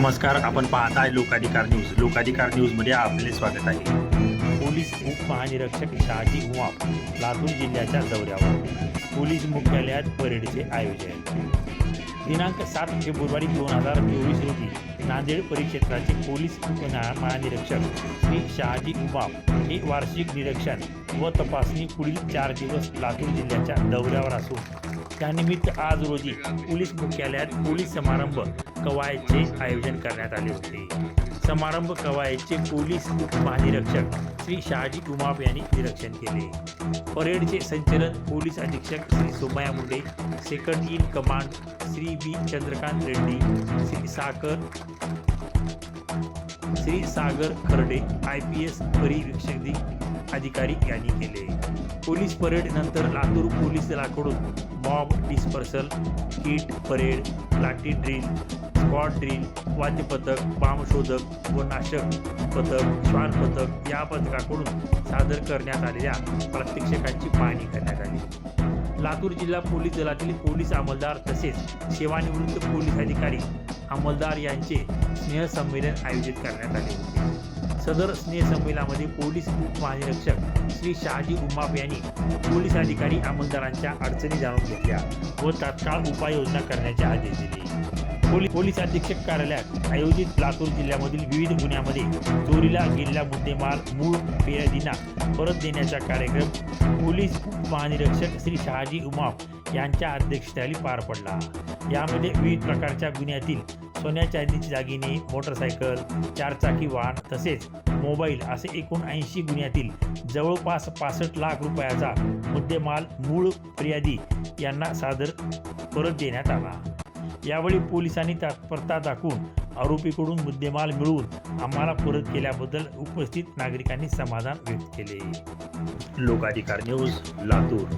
नमस्कार आपण पाहताय लोकाधिकार न्यूज. लोकाधिकार न्यूजमध्ये आपले स्वागत आहे. पोलीस उपमहानिरीक्षक शहाजी उमाप लातूर जिल्ह्याच्या दौऱ्यावर. पोलीस मुख्यालयात परेडचे आयोजन. दिनांक सात फेब्रुवारी दोन हजार चोवीस रोजी नांदेड परिक्षेत्राचे पोलीस महानिरीक्षक श्री शहाजी उमाप हे वार्षिक निरीक्षण व तपासणी पुढील चार दिवस लातूर जिल्ह्याच्या दौऱ्यावर असून त्यानिमित्त आज रोजी पोलीस मुख्यालयात पोलीस समारंभ कवायतचे आयोजन करण्यात आले होते. समारंभ कवायतचे पोलीस उपमहानिरीक्षक श्री शहाजी कुमाप यांनी निरीक्षण केले. परेडचे संचलन पोलीस अधीक्षक Shri Somaya Munde second in command Shri B Chandrakant Reddy Shri Sagar Shri Sagar Kharde I. P. S. परिवीक्षक अधिकारी यांनी केले. पोलीस परेड नंतर लातूर पोलीस दलाकडून mob dispersal kit parade lathi drill squad drill वाद्यपथक बामशोधक बाम शोधक व नाशक पथक श्वान पथक या पथकाकडून सादर करण्यात आलेल्या प्रात्यक्षिकांची पाहणी करण्यात आली. लातूर जिल्हा पोलीस दलातील पोलीस अंमलदार तसेच सेवानिवृत्त पोलीस अधिकारी अंमलदार यांचे स्नेहसंमेलन आयोजित करण्यात आले होते. सदर स्नेहसंमेलनामध्ये पोलीस उपमहानिरीक्षक श्री शहाजी उमाप यांनी पोलीस अधिकारी अंमलदारांच्या अडचणी जाणून घेतल्या व तात्काळ उपाययोजना करण्याचे आदेश दिले. पोलीस पोलीस अधीक्षक कार्यालयात आयोजित लातूर जिल्ह्यामधील विविध गुन्ह्यामध्ये चोरीला गेलेला मुद्देमाल मूळ फिर्यादींना परत देण्याचा कार्यक्रम पोलीस उपमहानिरीक्षक श्री शहाजी उमाप यांच्या अध्यक्षतेखाली पार पडला. यामध्ये विविध प्रकारच्या गुन्ह्यातील सोन्या चांदीची दागिने मोटरसायकल चारचाकी वाहन तसेच मोबाईल असे एकूण ऐंशी गुन्ह्यातील जवळपास पासष्ट लाख रुपयाचा मुद्देमाल मूळ फिर्यादी यांना सादर परत देण्यात आला. यावेळी पोलिसांनी तत्परता दाखवून आरोपीकडून मुद्देमाल मिळवून आम्हाला परत केल्याबद्दल उपस्थित नागरिकांनी समाधान व्यक्त केले. लोकाधिकार न्यूज लातूर.